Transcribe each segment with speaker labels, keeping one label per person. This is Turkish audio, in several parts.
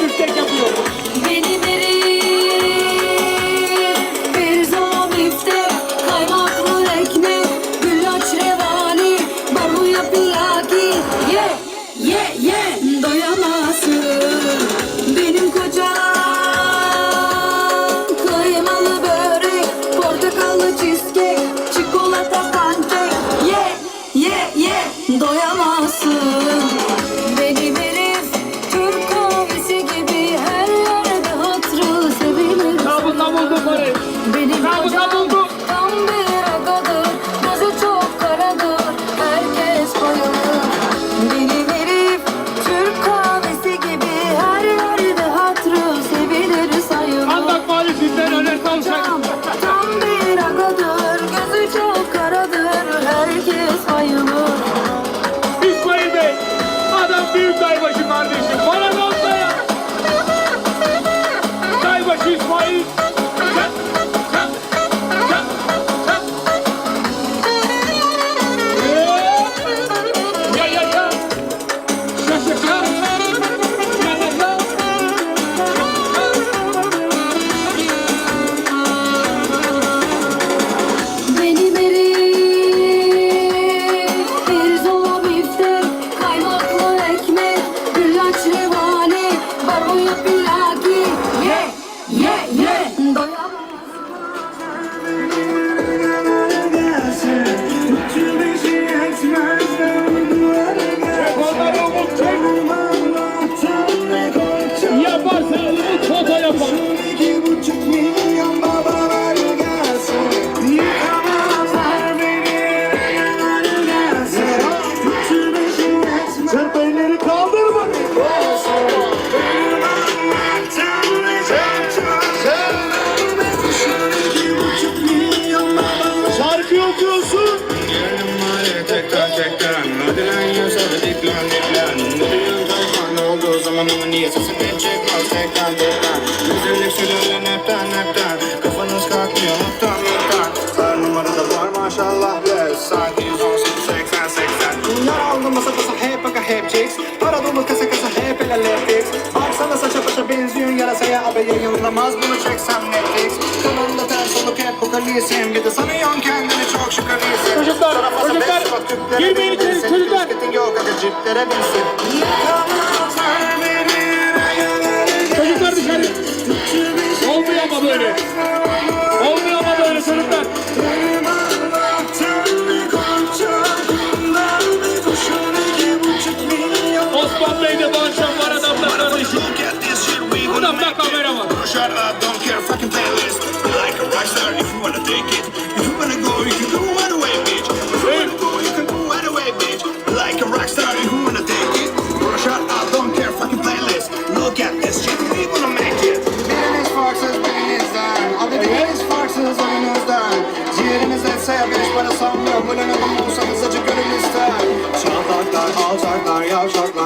Speaker 1: que usted 바로 옆이야기 예예예. 너야 예. anlamı niye sesimi çıkmaz tekrar tekrar Güzellik söylerler hepten hepten. Kafanız kalkmıyor muttan muttan Her numarada var maşallah be Sanki 118 80 80 Bunlar aldım basa basa hep aga hep chicks Para dolu kasa kasa hep el elektrik Baksana saça başa benziyorsun yarasaya Abeyin yollamaz. Bunu çeksem Netflix. Kanalında ters olup hep bu kalisin Bir de sanıyorsun kendini çok şükür iyisin.
Speaker 2: Çocuklar, çocuklar Girmeyin içeri çocuklar.
Speaker 1: Yok aga ciplere binsin.
Speaker 2: Osmanlı'ydı bu akşamlar adamlar kardeşim. Adamda kamera var.
Speaker 1: Sarmıyor, bölüne bulmuşsanız acı gönül ister Çatlaklar, alçaklar, yavşaklar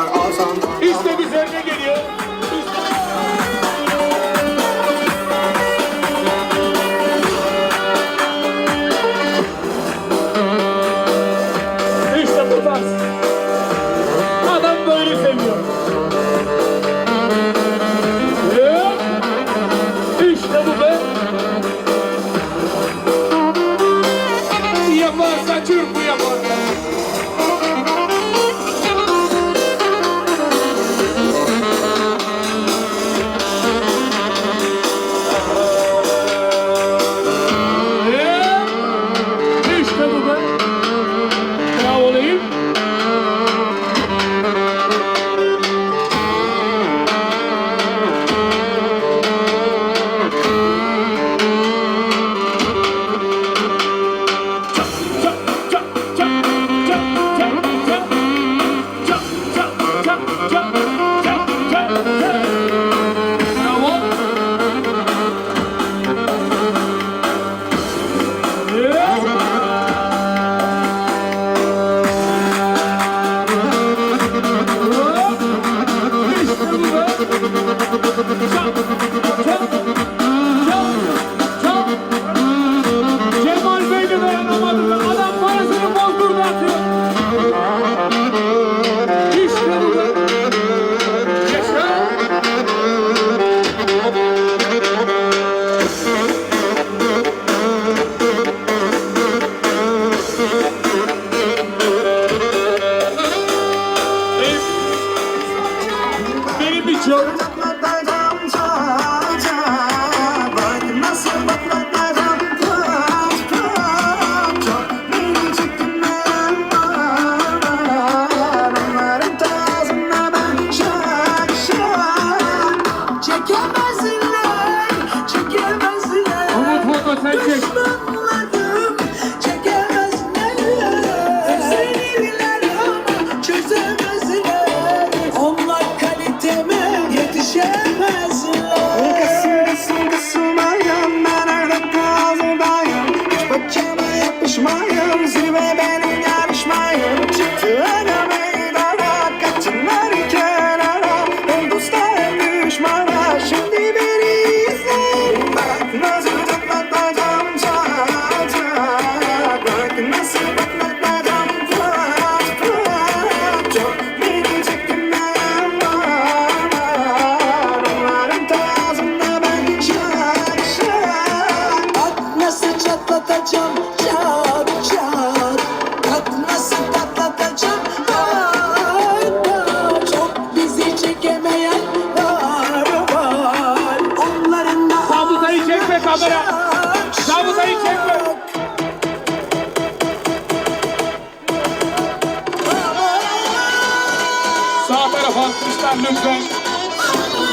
Speaker 2: tarafa atmışlar lümpen.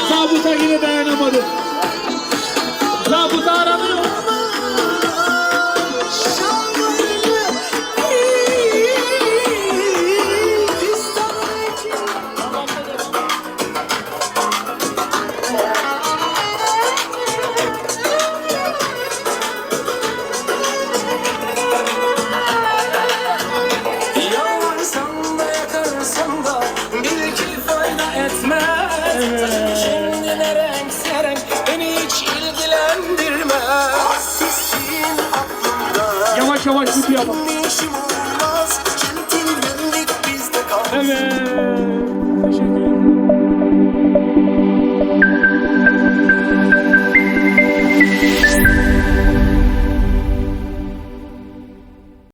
Speaker 2: Zabıta yine dayanamadı. Zabıta aranıyor.
Speaker 3: kıyamam.
Speaker 2: Evet. Teşekkür ederim.